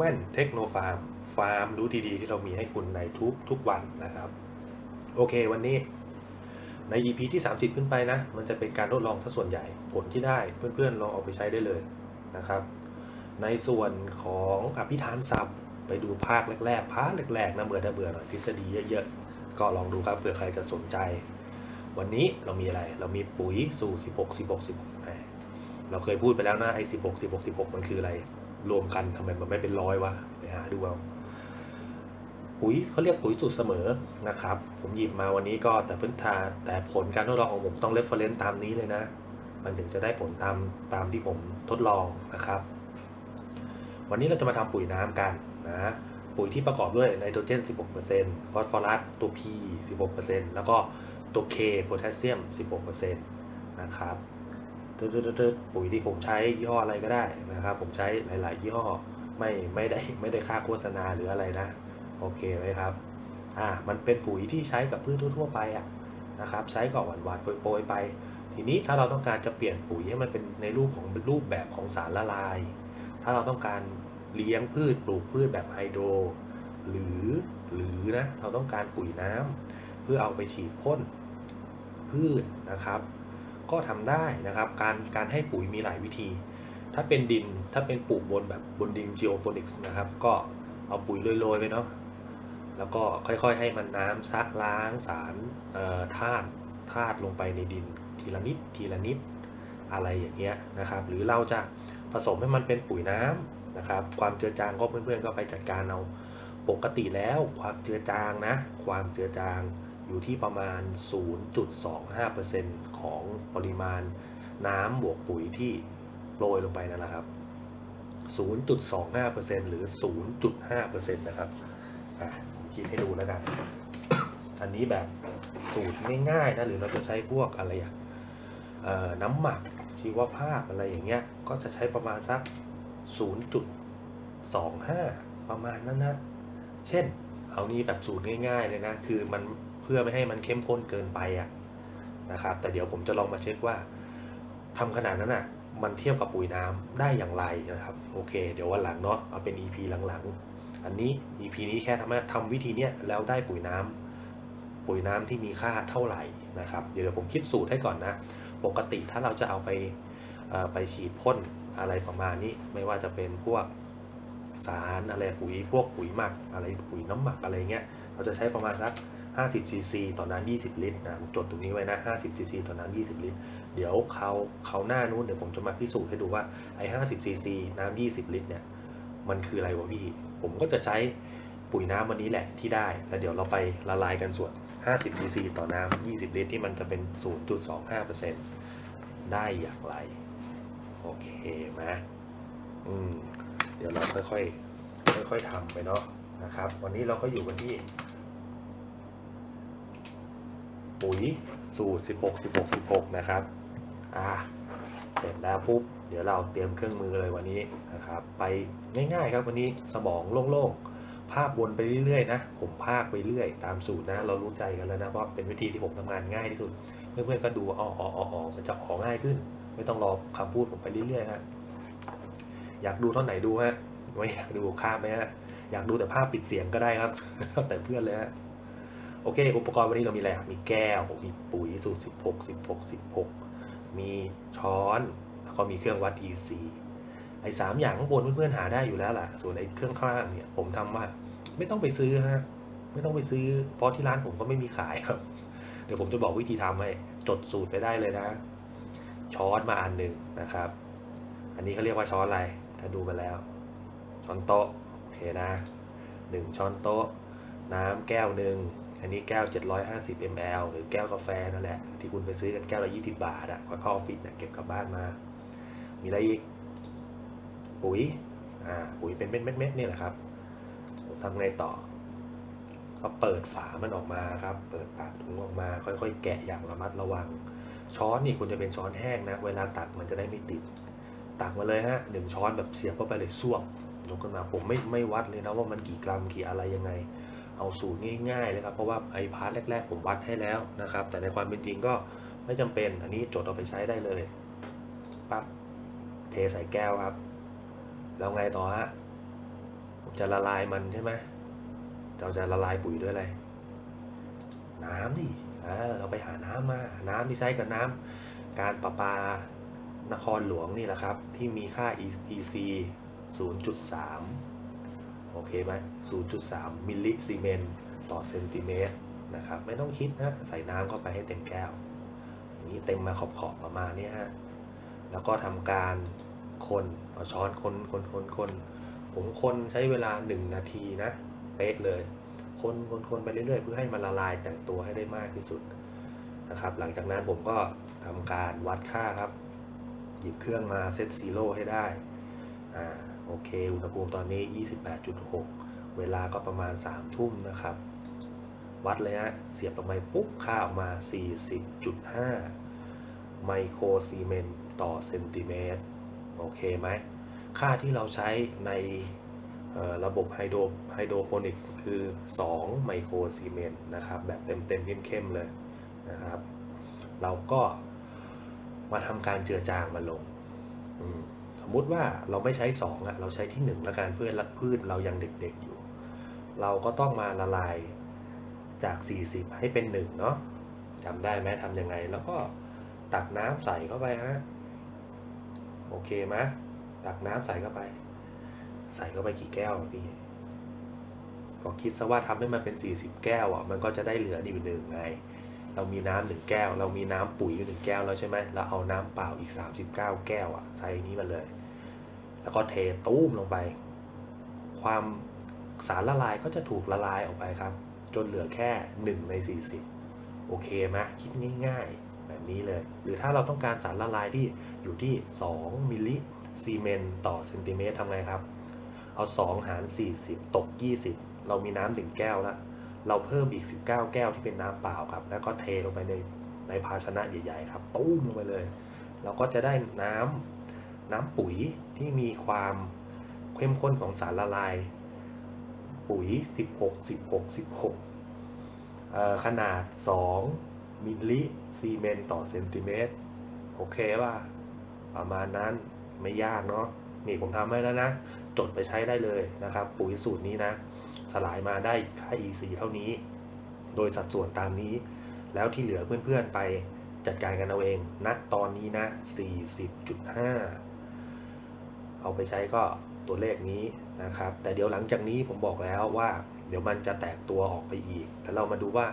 ว่นเทคโนฟาร์มฟาร์มรู้ดีๆ ที่เรามีให้คุณในทุกทุกวันนะครับ โอเควันนี้ใน EP ที่ 30 ขึ้นไปนะ มันจะเป็นการทดลองซะส่วนใหญ่ผลที่ได้เพื่อนๆลองเอาไปใช้ได้เลยนะครับ ในส่วนของอภิธานศัพท์ ไปดูภาคแรกๆภาคแรกๆนะเบื่อถ้าเบื่อหน่อยทฤษฎีเยอะๆ ก็ลองดูครับเผื่อใครจะสนใจ วันนี้เรามีอะไรเรามีปุ๋ยสู่ 16 16 16อะเราเคยพูดไปแล้วนะไอ้16 16 16 มันคืออะไร รวมกันทำไมมันไม่เป็นร้อยวะไปหาดูเอาปุ๋ยเขาเรียกปุ๋ยสูตรเสมอนะครับ ผมหยิบมาวันนี้ก็แต่พื้นฐานแต่ผลการทดลองของผมต้องเรฟเฟรนซ์ตามนี้เลยนะ มันถึงจะได้ผลตามตามที่ผมทดลองนะครับ วันนี้เราจะมาทำปุ๋ยน้ำกันนะปุ๋ยที่ประกอบด้วยไนโตรเจน 16%ฟอสฟอรัสตัว P 16%แล้วก็ตัว K โพแทสเซียม 16%นะครับ ตึ๊ดๆปุ๋ยที่ผมใช้ยี่ห้ออะไรก็ได้นะครับ ผมใช้หลาย ๆ ยี่ห้อไม่ไม่ได้ไม่ได้ค่าโฆษณาหรืออะไรนะ โอเคไหมครับอ่ามันเป็นปุ๋ยที่ใช้กับพืชทั่วๆไปอะนะครับใช้ก่อนหวานโปรยๆไป ทีนี้ถ้าเราต้องการจะเปลี่ยนปุ๋ยให้มันเป็นในรูปของรูปแบบของสารละลาย ถ้าเราต้องการเลี้ยงพืชปลูกพืชแบบไฮโดรหรือหรือนะเราต้องการปุ๋ยน้ำเพื่อเอาไปฉีดพ่นพืชนะครับ ก็ทำได้นะครับ การการให้ปุ๋ยมีหลายวิธี ถ้าเป็นดินถ้าเป็นปลูกบนแบบบนดิน geoponics นะครับ ก็เอาปุ๋ยโรยๆไปเนาะแล้วก็ค่อยๆ ให้มันน้ำซักล้างสารธาตุธาตุลงไปในดินทีละนิดทีละนิดอะไรอย่างเงี้ยนะครับ หรือเราจะผสมให้มันเป็นปุ๋ยน้ำนะครับ ความเจือจางก็เพื่อนๆก็ไปจัดการเอาปกติแล้วความเจือจางนะ ความเจือจาง อยู่ที่ประมาณ 0.25%ของปริมาณน้ำบวกปุ๋ยที่โรยลงไปนั่นแหละครับ 0.25%หรือ 0.5%นะครับผมคิดให้ดูแล้วกัน อันนี้แบบสูตรง่ายๆนะหรือเราจะใช้พวกอะไรอะน้ำหมักชีวภาพอะไรอย่างเงี้ย ก็จะใช้ประมาณสัก 0.25 ประมาณนั้นนะ เช่น เอานี้แบบสูตรง่ายๆเลยนะ คือมัน เพื่อไม่ให้มันเข้มข้นเกินไปอะนะครับ แต่เดี๋ยวผมจะลองมาเช็คว่าทำขนาดนั้นอะมันเทียบกับปุ๋ยน้ำได้อย่างไรนะครับ โอเค เดี๋ยววันหลังเนาะเอาเป็น EP หลังๆ อันนี้ EP นี้แค่ทำทำวิธีเนี้ยแล้วได้ปุ๋ยน้ำปุ๋ยน้ำที่มีค่าเท่าไหร่นะครับ เดี๋ยวผมคิดสูตรให้ก่อนนะ ปกติถ้าเราจะเอาไปไปฉีดพ่นอะไรประมาณนี้ ไม่ว่าจะเป็นพวกสารอะไรปุ๋ยพวกปุ๋ยหมักอะไรปุ๋ยน้ำหมักอะไรเงี้ย เราจะใช้ประมาณสัก 50 ซีซีต่อน้ำ20 ลิตรนะจดตรงนี้ไว้นะ 50 ซีซีต่อน้ำ20 ลิตร เดี๋ยวเขาเขาหน้านู้นเดี๋ยวผมจะมาพิสูจน์ให้ดูว่าไอ้50 ซีซีน้ำ20 ลิตรเนี่ยมันคืออะไรวะพี่ ผมก็จะใช้ปุ๋ยน้ำวันนี้แหละที่ได้ แล้วเดี๋ยวเราไปละลายกันส่วน 50 ซีซีต่อน้ำ20 ลิตร ที่มันจะเป็น 0.25%ได้อย่างไร โอเคไหมอืม เดี๋ยวเราค่อยๆ ค่อยๆทำไปเนาะนะครับ วันนี้เราก็อยู่กันที่ ปุ๋ยสูตร 16 16 16 นะครับอ่าเสร็จแล้วปุ๊บเดี๋ยวเราเตรียมเครื่องมือเลยวันนี้นะครับ ไปง่ายๆครับวันนี้สมองโล่งๆ ภาพวนไปเรื่อยๆนะ ผมภาคไปเรื่อยตามสูตรนะ เรารู้ใจกันแล้วนะว่าเป็นวิธีที่ผมทำงานง่ายที่สุด เพื่อนๆก็ดูอ๋ออ๋ออ๋อมันจะออง่ายขึ้น ไม่ต้องรอคำพูดผมไปเรื่อยๆฮะอยากดูเท่าไหนดูฮะไม่อยากดูข้ามไหมฮะอยากดูแต่ภาพปิดเสียงก็ได้ครับแต่เพื่อนเลยฮะ โอเค อุปกรณ์วันนี้เรามีอะไรมีแก้ว มีปุ๋ยสูตร 16 16 16 มีช้อน แล้วก็มีเครื่องวัด EC ไอ้สามอย่างข้างบนเพื่อนๆหาได้อยู่แล้วล่ะ ส่วนไอ้เครื่องข้างล่างเนี่ยผมทำว่า ไม่ต้องไปซื้อฮะ ไม่ต้องไปซื้อ เพราะที่ร้านผมก็ไม่มีขายครับ เดี๋ยวผมจะบอกวิธีทำให้ จดสูตรไปได้เลยนะ ช้อนมาอันหนึ่งนะครับ อันนี้เขาเรียกว่าช้อนอะไร ถ้าดูมาแล้ว ช้อนโต๊ะ โอเคนะหนึ่งช้อนโต๊ะ น้ำแก้วหนึ่ง อันนี้แก้ว 750 ml หรือแก้วกาแฟนั่นแหละ ที่คุณไปซื้อกันแก้วละ 20 บาทอะค่อยเข้าออฟฟิศเนี่ยเก็บกลับบ้านมา มีอะไรอีก ปุ๋ย อ่า ปุ๋ยเป็นเม็ดๆๆนี่แหละครับทำไงต่อ ก็เปิดฝามันออกมาครับ เปิดปากถุงออกมา ค่อยๆ แกะอย่างระมัดระวัง ช้อนนี่คุณจะเป็นช้อนแห้งนะ เวลาตักมันจะได้ไม่ติด ตักมาเลยฮะหนึ่งช้อนแบบเสียบเข้าไปเลยส้วมยกขึ้นมาผมไม่ไม่วัดเลยนะว่ามันกี่กรัมกี่อะไรยังไง เอาสูตรง่ายๆเลยครับ เพราะว่าไอพาร์ทแรก ๆ ผมวัดให้แล้วนะครับ แต่ในความเป็นจริงก็ไม่จำเป็น อันนี้จดเอาไปใช้ได้เลยปั๊บเทใส่แก้วครับ แล้วไงต่อฮะคุณจะละลายมันใช่ไหมเราจะละลายปุ๋ยด้วยอะไร น้ำดิเออเราไปหาน้ำมา น้ำที่ใช้กับน้ำการประปานครหลวงนี่แหละครับ ที่มีค่า EC 0.3 โอเคไหม0.3 มิลลิซีเมนต์ต่อเซนติเมตรนะครับ ไม่ต้องคิดนะ ใส่น้ำเข้าไปให้เต็มแก้วอย่างนี้เต็มมาขอบๆประมาณนี้ฮะ แล้วก็ทำการคนเอาช้อนคนคนคนคนผมคนใช้เวลา 1 นาทีนะ เป๊ะเลย คนคนคนไปเรื่อยๆ เพื่อให้มันละลายแต่งตัวให้ได้มากที่สุดนะครับ หลังจากนั้นผมก็ทำการวัดค่าครับ หยิบเครื่องมาเซตซีโร่ให้ได้อ่า โอเค อุณหภูมิตอนนี้ 28.6 เวลาก็ประมาณ 3 ทุ่มนะครับ วัดเลยฮะ เสียบลงไปปุ๊บ ค่าออกมา 40.5 ไมโครซีเมนต์ต่อเซนติเมตร โอเคไหม ค่าที่เราใช้ในระบบไฮโดรไฮโดรโปนิกส์คือ 2 ไมโครซีเมนต์นะครับ แบบเต็มๆเข้มๆเลยนะครับ เราก็มาทำการเจือจางมันลง อืม สมมุติว่าเราไม่ใช้2อะเราใช้ที่1แล้วกันเพื่อรัดพืชเรายังเด็กๆอยู่ เราก็ต้องมาละลายจาก 40 ให้เป็น 1 เนาะจำได้ไหมทำยังไง แล้วก็ตักน้ำใส่เข้าไปฮะโอเคไหมตักน้ำใส่เข้าไป ใส่เข้าไปกี่แก้วพี่ก็คิดซะว่าทำให้มันเป็น 40 แก้วอะมันก็จะได้เหลืออยู่หนึ่งไง เรามีน้ำหนึ่งแก้ว เรามีน้ำปุ๋ยอยู่หนึ่งแก้วแล้วใช่ไหมเราเอาน้ำเปล่าอีก 39 แก้วอะใส่นี้มาเลย แล้วก็เทตู้มลงไป ความสารละลายก็จะถูกละลายออกไปครับ จนเหลือแค่ 1 ใน 40 โอเคไหมคิดง่ายๆ แบบนี้เลย หรือถ้าเราต้องการสารละลายที่อยู่ที่ 2 มิลลิซีเมนต์ต่อเซนติเมตรทำไงครับ เอา 2 หาร 40 ตก 20 เรามีน้ำหนึ่งแก้วแล้ว เราเพิ่มอีก 19 แก้วที่เป็นน้ำเปล่าครับ แล้วก็เทลงไปในในภาชนะใหญ่ๆครับตุ้มลงไปเลย เราก็จะได้น้ำน้ำปุ๋ยที่มีความเข้มข้นของสารละลาย ปุ๋ย 16 16 16เอ่อขนาด 2 มิลลิซีเมนต์ต่อเซนติเมตรโอเคป่ะประมาณนั้นไม่ยากเนาะนี่ผมทำให้แล้วนะ จดไปใช้ได้เลยนะครับ ปุ๋ยสูตรนี้นะ สลายมาได้ค่า EC เท่านี้ โดยสัดส่วนตามนี้ แล้วที่เหลือเพื่อนๆไปจัดการกันเอาเองณตอนนี้นะ 40.5 เอาไปใช้ก็ตัวเลขนี้นะครับ แต่เดี๋ยวหลังจากนี้ผมบอกแล้วว่า เดี๋ยวมันจะแตกตัวออกไปอีก แล้วเรามาดูว่า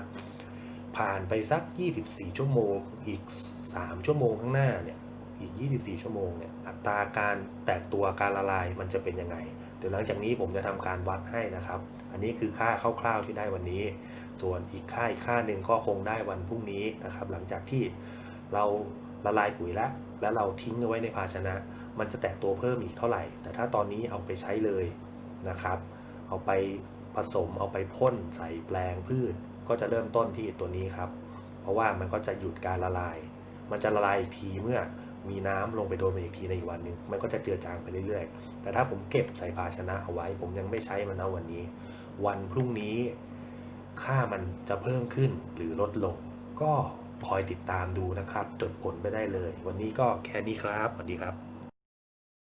ผ่านไปสัก 24 ชั่วโมง อีก 3 ชั่วโมงข้างหน้าเนี่ย อีก 24 ชั่วโมงเนี่ย อัตราการแตกตัวการละลายมันจะเป็นยังไง เดี๋ยวหลังจากนี้ผมจะทำการวัดให้นะครับ อันนี้คือค่าคร่าวๆที่ได้วันนี้ ส่วนอีกค่าอีกค่าหนึ่งก็คงได้วันพรุ่งนี้นะครับ หลังจากที่เราละลายปุ๋ยแล้ว แล้วเราทิ้งเอาไว้ในภาชนะ มันจะแตกตัวเพิ่มอีกเท่าไหร่ แต่ถ้าตอนนี้เอาไปใช้เลยนะครับ เอาไปผสมเอาไปพ่นใส่แปลงพืช ก็จะเริ่มต้นที่ตัวนี้ครับ เพราะว่ามันก็จะหยุดการละลาย มันจะละลายอีกทีเมื่อ มีน้ำลงไปโดนมันอีกทีในอีกวันหนึ่งมันก็จะเจือจางไปเรื่อยๆ แต่ถ้าผมเก็บใส่ภาชนะเอาไว้ ผมยังไม่ใช้มันนะวันนี้ วันพรุ่งนี้ค่ามันจะเพิ่มขึ้นหรือลดลง ก็คอยติดตามดูนะครับ จดผลไปได้เลย วันนี้ก็แค่นี้ครับสวัสดีครับ